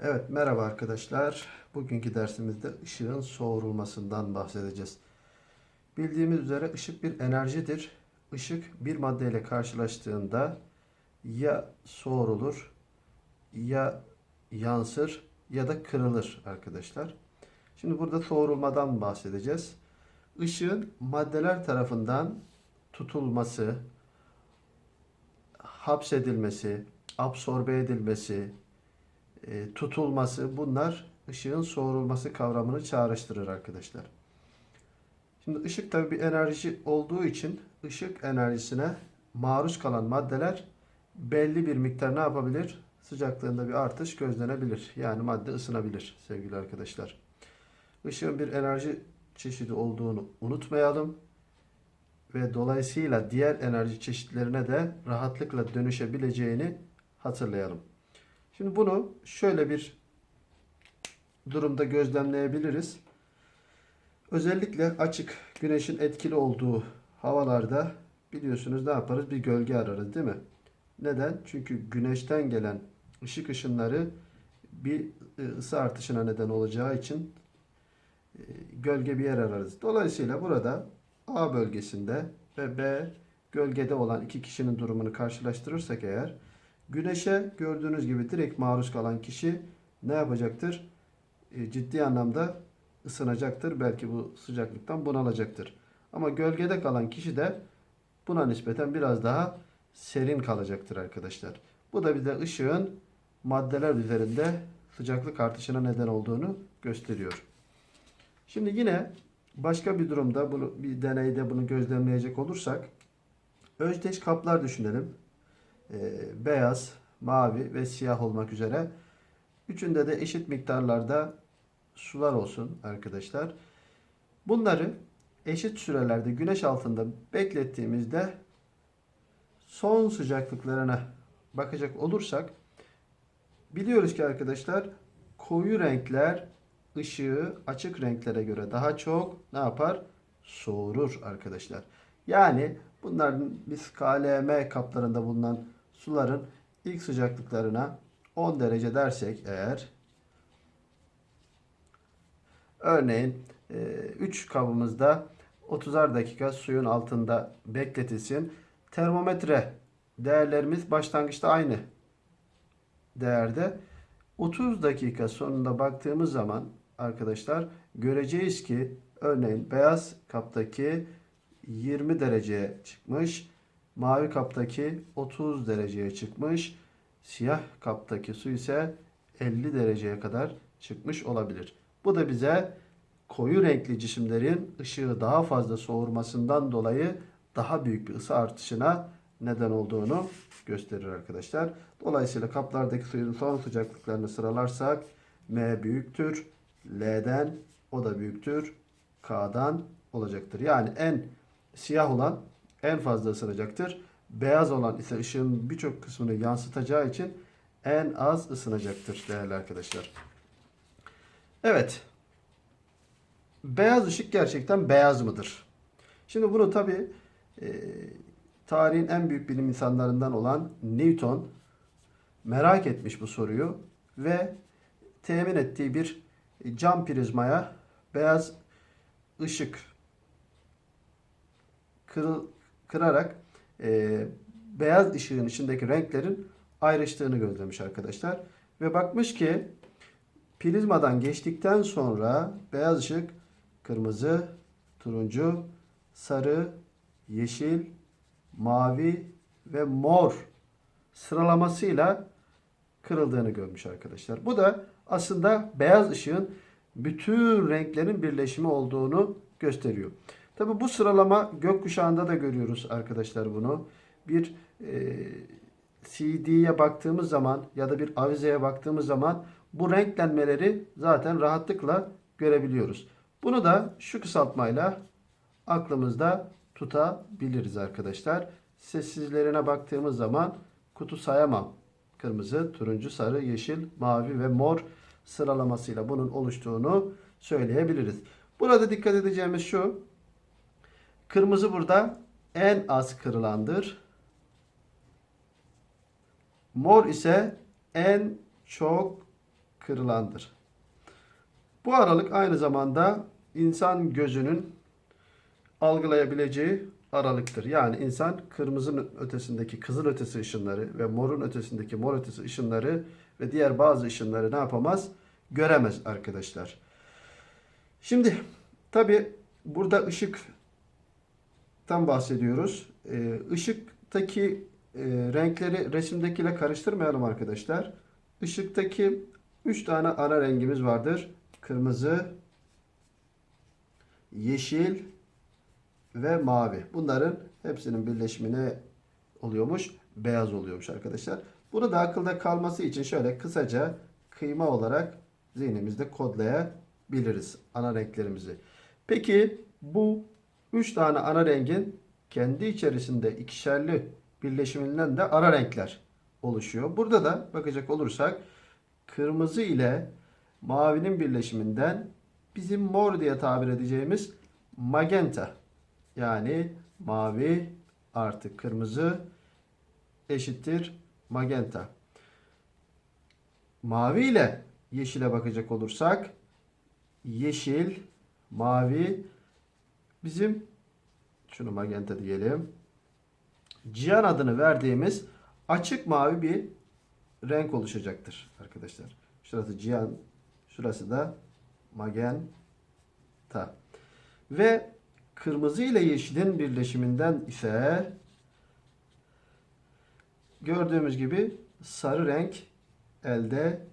Evet merhaba arkadaşlar. Bugünkü dersimizde ışığın soğurulmasından bahsedeceğiz. Bildiğimiz üzere ışık bir enerjidir. Işık bir maddeyle karşılaştığında ya soğurulur ya yansır ya da kırılır arkadaşlar. Şimdi burada soğurulmadan bahsedeceğiz. Işığın maddeler tarafından tutulması, hapsedilmesi, absorbe edilmesi, e, tutulması bunlar ışığın soğurulması kavramını çağrıştırır arkadaşlar. Şimdi ışık tabi bir enerji olduğu için ışık enerjisine maruz kalan maddeler belli bir miktar ne yapabilir? Sıcaklığında bir artış gözlenebilir. Yani madde ısınabilir sevgili arkadaşlar. Işığın bir enerji çeşidi olduğunu unutmayalım ve dolayısıyla diğer enerji çeşitlerine de rahatlıkla dönüşebileceğini hatırlayalım. Şimdi bunu şöyle bir durumda gözlemleyebiliriz. Özellikle açık güneşin etkili olduğu havalarda biliyorsunuz ne yaparız? Bir gölge ararız değil mi? Neden? Çünkü güneşten gelen ışık ışınları bir e, ısı artışına neden olacağı için e, gölge bir yer ararız. Dolayısıyla burada A bölgesinde ve B gölgede olan iki kişinin durumunu karşılaştırırsak eğer Güneşe gördüğünüz gibi direkt maruz kalan kişi ne yapacaktır? E, ciddi anlamda ısınacaktır. Belki bu sıcaklıktan bunalacaktır. Ama gölgede kalan kişi de buna nispeten biraz daha serin kalacaktır arkadaşlar. Bu da bize ışığın maddeler üzerinde sıcaklık artışına neden olduğunu gösteriyor. Şimdi yine başka bir durumda bunu bir deneyde bunu gözlemleyecek olursak özdeş kaplar düşünelim beyaz, mavi ve siyah olmak üzere. Üçünde de eşit miktarlarda sular olsun arkadaşlar. Bunları eşit sürelerde güneş altında beklettiğimizde son sıcaklıklarına bakacak olursak biliyoruz ki arkadaşlar koyu renkler ışığı açık renklere göre daha çok ne yapar? Soğurur arkadaşlar. Yani bunların biz KLM kaplarında bulunan suların ilk sıcaklıklarına 10 derece dersek eğer örneğin 3 e, kabımızda 30'ar dakika suyun altında bekletilsin. Termometre değerlerimiz başlangıçta aynı değerde. 30 dakika sonunda baktığımız zaman arkadaşlar göreceğiz ki örneğin beyaz kaptaki 20 dereceye çıkmış. Mavi kaptaki 30 dereceye çıkmış. Siyah kaptaki su ise 50 dereceye kadar çıkmış olabilir. Bu da bize koyu renkli cisimlerin ışığı daha fazla soğurmasından dolayı daha büyük bir ısı artışına neden olduğunu gösterir arkadaşlar. Dolayısıyla kaplardaki suyun son sıcaklıklarını sıralarsak M büyüktür. L'den o da büyüktür. K'dan olacaktır. Yani en siyah olan en fazla ısınacaktır. Beyaz olan ise ışığın birçok kısmını yansıtacağı için en az ısınacaktır değerli arkadaşlar. Evet. Beyaz ışık gerçekten beyaz mıdır? Şimdi bunu tabi e, tarihin en büyük bilim insanlarından olan Newton merak etmiş bu soruyu ve temin ettiği bir cam prizmaya beyaz ışık kırıl, kırarak e, beyaz ışığın içindeki renklerin ayrıştığını gözlemiş arkadaşlar. Ve bakmış ki prizmadan geçtikten sonra beyaz ışık kırmızı, turuncu, sarı, yeşil, mavi ve mor sıralamasıyla kırıldığını görmüş arkadaşlar. Bu da aslında beyaz ışığın bütün renklerin birleşimi olduğunu gösteriyor. Tabi bu sıralama gökkuşağında da görüyoruz arkadaşlar bunu. Bir e, CD'ye baktığımız zaman ya da bir avizeye baktığımız zaman bu renklenmeleri zaten rahatlıkla görebiliyoruz. Bunu da şu kısaltmayla aklımızda tutabiliriz arkadaşlar. Sessizlerine baktığımız zaman kutu sayamam. Kırmızı, turuncu, sarı, yeşil, mavi ve mor sıralamasıyla bunun oluştuğunu söyleyebiliriz. Burada dikkat edeceğimiz şu. Kırmızı burada en az kırılandır. Mor ise en çok kırılandır. Bu aralık aynı zamanda insan gözünün algılayabileceği aralıktır. Yani insan kırmızının ötesindeki kızıl ötesi ışınları ve morun ötesindeki mor ötesi ışınları ve diğer bazı ışınları ne yapamaz? Göremez arkadaşlar. Şimdi tabi burada ışıktan bahsediyoruz. Ee, ışıktaki e, renkleri resimdekiyle karıştırmayalım arkadaşlar. Işıktaki 3 tane ana rengimiz vardır. Kırmızı, yeşil ve mavi. Bunların hepsinin birleşimine oluyormuş. Beyaz oluyormuş arkadaşlar. Bunu da akılda kalması için şöyle kısaca kıyma olarak zihnimizde kodlayabiliriz ana renklerimizi. Peki bu 3 tane ana rengin kendi içerisinde ikişerli birleşiminden de ara renkler oluşuyor. Burada da bakacak olursak kırmızı ile mavinin birleşiminden bizim mor diye tabir edeceğimiz magenta yani mavi artı kırmızı eşittir magenta. Mavi ile yeşile bakacak olursak yeşil, mavi bizim şunu magenta diyelim. Cihan adını verdiğimiz açık mavi bir renk oluşacaktır arkadaşlar. Şurası cihan, şurası da magenta. Ve kırmızı ile yeşilin birleşiminden ise gördüğümüz gibi sarı renk elde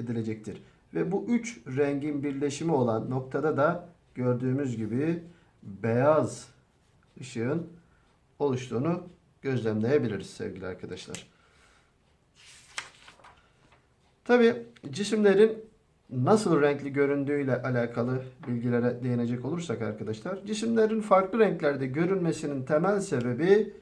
edilecektir. Ve bu üç rengin birleşimi olan noktada da gördüğümüz gibi beyaz ışığın oluştuğunu gözlemleyebiliriz sevgili arkadaşlar. Tabi cisimlerin nasıl renkli göründüğüyle alakalı bilgilere değinecek olursak arkadaşlar, cisimlerin farklı renklerde görünmesinin temel sebebi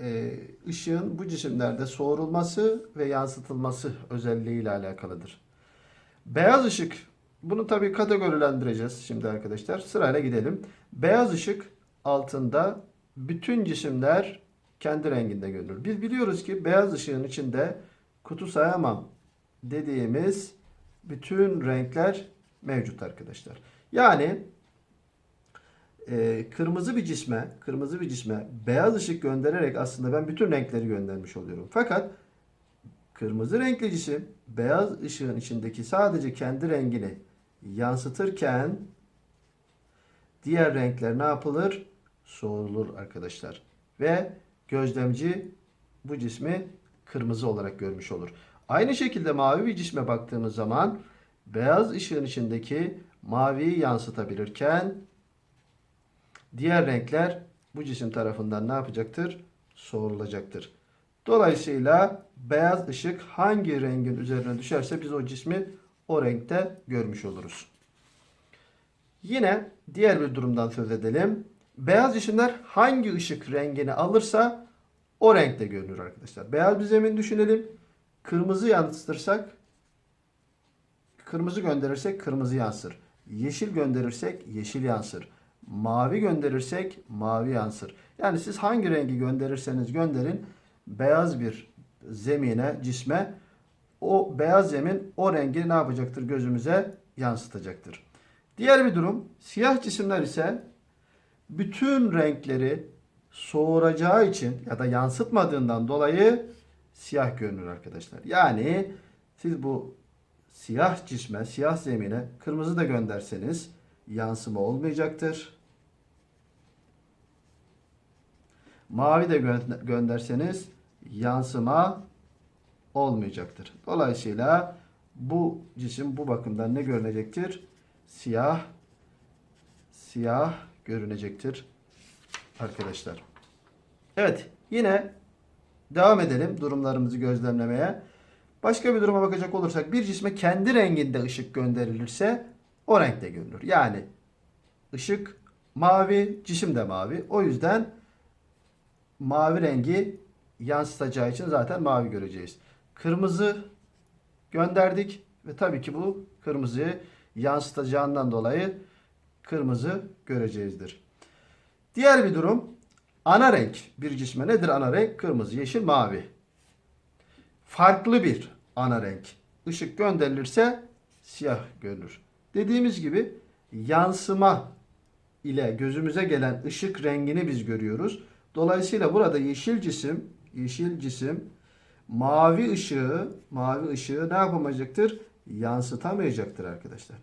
e, ışığın bu cisimlerde soğurulması ve yansıtılması özelliğiyle alakalıdır. Beyaz ışık, bunu tabi kategorilendireceğiz şimdi arkadaşlar. Sırayla gidelim. Beyaz ışık altında bütün cisimler kendi renginde görünür. Biz biliyoruz ki beyaz ışığın içinde kutu sayamam dediğimiz bütün renkler mevcut arkadaşlar. Yani e, kırmızı bir cisme, kırmızı bir cisme beyaz ışık göndererek aslında ben bütün renkleri göndermiş oluyorum. Fakat kırmızı renkli cisim beyaz ışığın içindeki sadece kendi rengini yansıtırken diğer renkler ne yapılır? Soğurulur arkadaşlar. Ve gözlemci bu cismi kırmızı olarak görmüş olur. Aynı şekilde mavi bir cisme baktığımız zaman beyaz ışığın içindeki maviyi yansıtabilirken diğer renkler bu cisim tarafından ne yapacaktır? Soğurulacaktır. Dolayısıyla beyaz ışık hangi rengin üzerine düşerse biz o cismi o renkte görmüş oluruz. Yine diğer bir durumdan söz edelim. Beyaz cisimler hangi ışık rengini alırsa o renkte görünür arkadaşlar. Beyaz bir zemin düşünelim. Kırmızı yansıtırsak kırmızı gönderirsek kırmızı yansır. Yeşil gönderirsek yeşil yansır. Mavi gönderirsek mavi yansır. Yani siz hangi rengi gönderirseniz gönderin beyaz bir zemine, cisme o beyaz zemin o rengi ne yapacaktır? Gözümüze yansıtacaktır. Diğer bir durum siyah cisimler ise bütün renkleri soğuracağı için ya da yansıtmadığından dolayı siyah görünür arkadaşlar. Yani siz bu siyah cisme, siyah zemine kırmızı da gönderseniz yansıma olmayacaktır. Mavi de gö- gönderseniz yansıma olmayacaktır. Dolayısıyla bu cisim bu bakımdan ne görünecektir? Siyah siyah görünecektir arkadaşlar. Evet yine devam edelim durumlarımızı gözlemlemeye. Başka bir duruma bakacak olursak bir cisme kendi renginde ışık gönderilirse o renkte görünür. Yani ışık mavi, cisim de mavi. O yüzden mavi rengi yansıtacağı için zaten mavi göreceğiz. Kırmızı gönderdik ve tabii ki bu kırmızıyı yansıtacağından dolayı kırmızı göreceğizdir. Diğer bir durum ana renk bir cisme nedir ana renk? Kırmızı, yeşil, mavi. Farklı bir ana renk ışık gönderilirse siyah görünür. Dediğimiz gibi yansıma ile gözümüze gelen ışık rengini biz görüyoruz. Dolayısıyla burada yeşil cisim, yeşil cisim mavi ışığı, mavi ışığı ne yapamayacaktır? Yansıtamayacaktır arkadaşlar.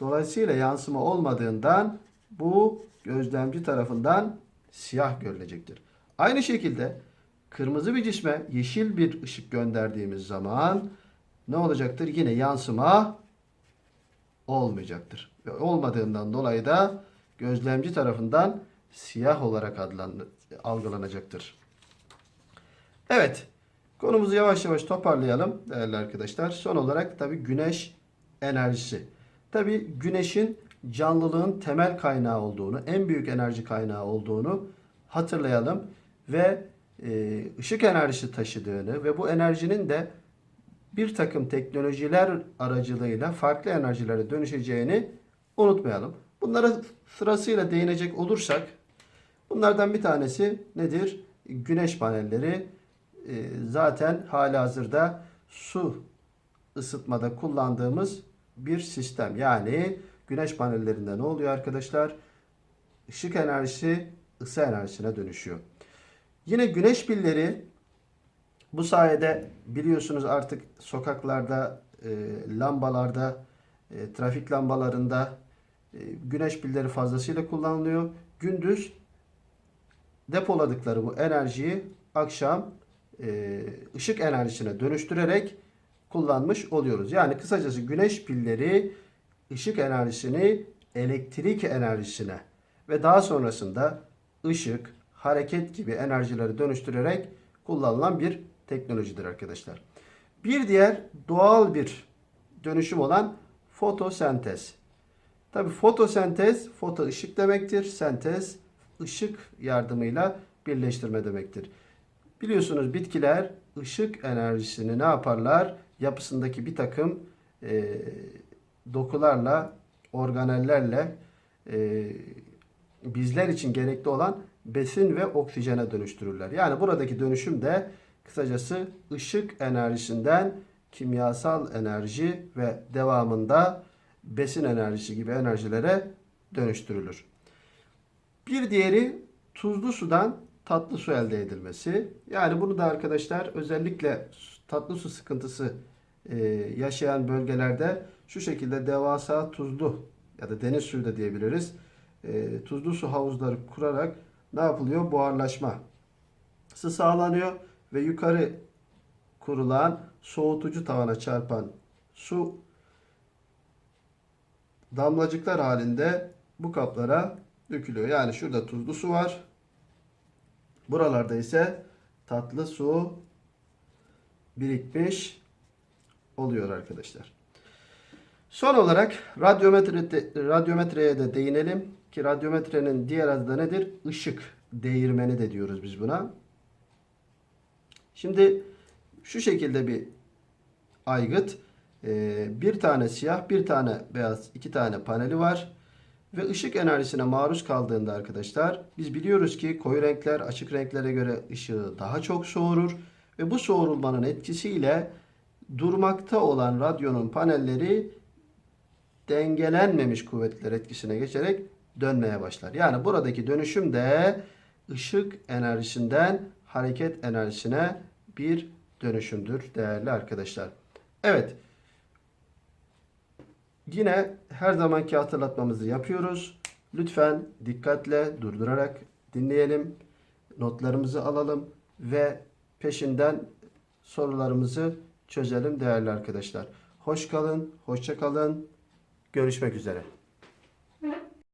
Dolayısıyla yansıma olmadığından bu gözlemci tarafından siyah görülecektir. Aynı şekilde kırmızı bir cisme yeşil bir ışık gönderdiğimiz zaman ne olacaktır? Yine yansıma olmayacaktır. Ve olmadığından dolayı da gözlemci tarafından siyah olarak adlan algılanacaktır. Evet. Konumuzu yavaş yavaş toparlayalım değerli arkadaşlar. Son olarak tabii güneş enerjisi. Tabii güneşin canlılığın temel kaynağı olduğunu, en büyük enerji kaynağı olduğunu hatırlayalım ve e, ışık enerjisi taşıdığını ve bu enerjinin de bir takım teknolojiler aracılığıyla farklı enerjilere dönüşeceğini unutmayalım. Bunlara sırasıyla değinecek olursak bunlardan bir tanesi nedir? Güneş panelleri zaten hali hazırda su ısıtmada kullandığımız bir sistem. Yani güneş panellerinde ne oluyor arkadaşlar? Işık enerjisi ısı enerjisine dönüşüyor. Yine güneş pilleri bu sayede biliyorsunuz artık sokaklarda, e, lambalarda, e, trafik lambalarında e, güneş pilleri fazlasıyla kullanılıyor. Gündüz depoladıkları bu enerjiyi akşam ışık enerjisine dönüştürerek kullanmış oluyoruz. Yani kısacası güneş pilleri ışık enerjisini elektrik enerjisine ve daha sonrasında ışık, hareket gibi enerjileri dönüştürerek kullanılan bir teknolojidir arkadaşlar. Bir diğer doğal bir dönüşüm olan fotosentez. Tabi fotosentez, foto ışık demektir. Sentez, ışık yardımıyla birleştirme demektir. Biliyorsunuz bitkiler ışık enerjisini ne yaparlar? Yapısındaki bir takım e, dokularla, organellerle e, bizler için gerekli olan besin ve oksijene dönüştürürler. Yani buradaki dönüşüm de kısacası ışık enerjisinden kimyasal enerji ve devamında besin enerjisi gibi enerjilere dönüştürülür. Bir diğeri tuzlu sudan tatlı su elde edilmesi. Yani bunu da arkadaşlar özellikle tatlı su sıkıntısı e, yaşayan bölgelerde şu şekilde devasa tuzlu ya da deniz suyu da diyebiliriz. E, tuzlu su havuzları kurarak ne yapılıyor? Buharlaşma sağlanıyor ve yukarı kurulan soğutucu tavana çarpan su damlacıklar halinde bu kaplara dökülüyor. Yani şurada tuzlu su var. Buralarda ise tatlı su birikmiş oluyor arkadaşlar. Son olarak radyometre, radyometreye de değinelim ki radyometrenin diğer adı da nedir? Işık değirmeni de diyoruz biz buna. Şimdi şu şekilde bir aygıt. Ee, bir tane siyah, bir tane beyaz, iki tane paneli var. Ve ışık enerjisine maruz kaldığında arkadaşlar biz biliyoruz ki koyu renkler açık renklere göre ışığı daha çok soğurur. Ve bu soğurulmanın etkisiyle durmakta olan radyonun panelleri dengelenmemiş kuvvetler etkisine geçerek dönmeye başlar. Yani buradaki dönüşüm de ışık enerjisinden hareket enerjisine bir dönüşümdür değerli arkadaşlar. Evet. Yine her zamanki hatırlatmamızı yapıyoruz. Lütfen dikkatle durdurarak dinleyelim. Notlarımızı alalım ve peşinden sorularımızı çözelim değerli arkadaşlar. Hoş kalın, hoşça kalın. Görüşmek üzere.